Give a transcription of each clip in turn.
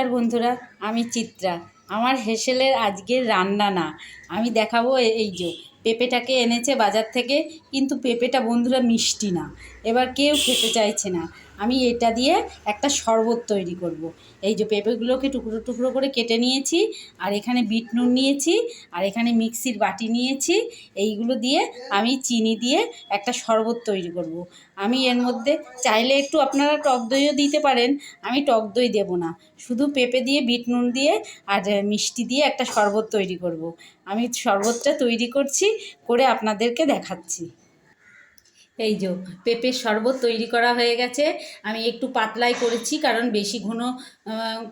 নমস্কার বন্ধুরা আমি চিত্রা। আমার হেসেলের আজকের রান্না না। আমি দেখাবো এই যে পেঁপেটাকে এনেছে বাজার থেকে, কিন্তু পেঁপেটা বন্ধুরা মিষ্টি না এবার কেউ খেতে চাইছে না আমি এটা দিয়ে একটা শরবত তৈরি করব। এই যে পেঁপেগুলোকে টুকরো টুকরো করে কেটে নিয়েছি, আর এখানে বিট নুন নিয়েছি, আর এখানে মিক্সির বাটি নিয়েছি এইগুলো দিয়ে আমি চিনি দিয়ে একটা শরবত তৈরি করব। আমি এর মধ্যে চাইলে একটু আপনারা টক দইও দিতে পারেন, আমি টক দই দেবো না শুধু পেঁপে দিয়ে, বিট নুন দিয়ে, আর মিষ্টি দিয়ে একটা শরবত তৈরি করব। আমি শরবতটা তৈরি করছি করে আপনাদেরকে দেখাচ্ছি। এই যে পেঁপের শরবত তৈরি করা হয়ে গেছে। আমি একটু পাতলাই করেছি কারণ বেশি ঘন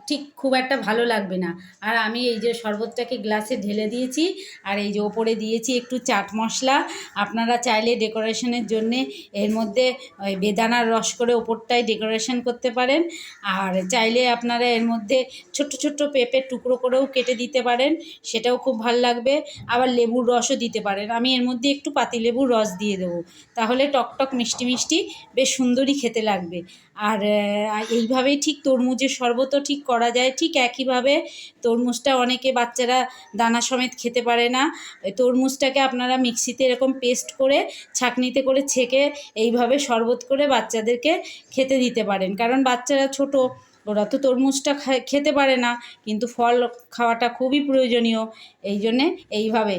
ঠিক খুব একটা ভালো লাগবে না। আর আমি এই যে শরবতটাকে গ্লাসে ঢেলে দিয়েছি আর এই যে ওপরে দিয়েছি একটু চাট মশলা। আপনারা চাইলে ডেকোরেশনের জন্যে এর মধ্যে ওই বেদানার রস করে ওপরটায় ডেকোরেশন করতে পারেন। আর চাইলে আপনারা এর মধ্যে ছোট্ট ছোট্ট পেঁপের টুকরো করেও কেটে দিতে পারেন, সেটাও খুব ভালো লাগবে। আবার লেবুর রসও দিতে পারেন। আমি এর মধ্যে একটু পাতিলেবুর রস দিয়ে দেবো। তাহলে টকটক মিষ্টি মিষ্টি, বেশ সুন্দরই খেতে লাগবে। আর এইভাবেই ঠিক তরমুজের শরবতও ঠিক করা যায়, ঠিক একইভাবে তরমুজটা অনেকে বাচ্চারা দানা সমেত খেতে পারে না। তরমুজটাকে আপনারা মিক্সিতে এরকম পেস্ট করে, ছাঁকনিতে করে ছেঁকে এইভাবে শরবত করে বাচ্চাদেরকে খেতে দিতে পারেন। কারণ বাচ্চারা ছোট, ওরা তো তরমুজটা খেতে পারে না। কিন্তু ফল খাওয়াটা খুবই প্রয়োজনীয়। এই জন্যে এইভাবে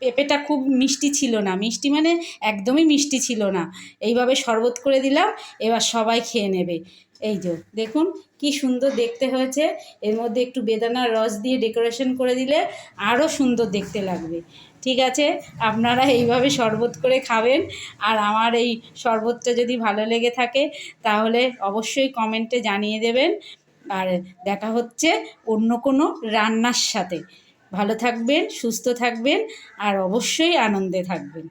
পেঁপেটা খুব মিষ্টি ছিল না। মিষ্টি মানে একদমই মিষ্টি ছিল না। এইভাবে শরবত করে দিলাম, এবার সবাই খেয়ে নেবে। এই যে, দেখুন কি সুন্দর দেখতে হয়েছে। এর মধ্যে একটু বেদানার রস দিয়ে ডেকোরেশন করে দিলে আরও সুন্দর দেখতে লাগবে। ঠিক আছে? আপনারা এইভাবে শরবত করে খাবেন। আর আমার এই শরবতটা যদি ভালো লেগে থাকে, তাহলে অবশ্যই কমেন্টে জানিয়ে দেবেন। আর দেখা হচ্ছে অন্য কোনো রান্নার সাথে। ভালো থাকবেন সুস্থ থাকবেন আর অবশ্যই আনন্দে থাকবেন।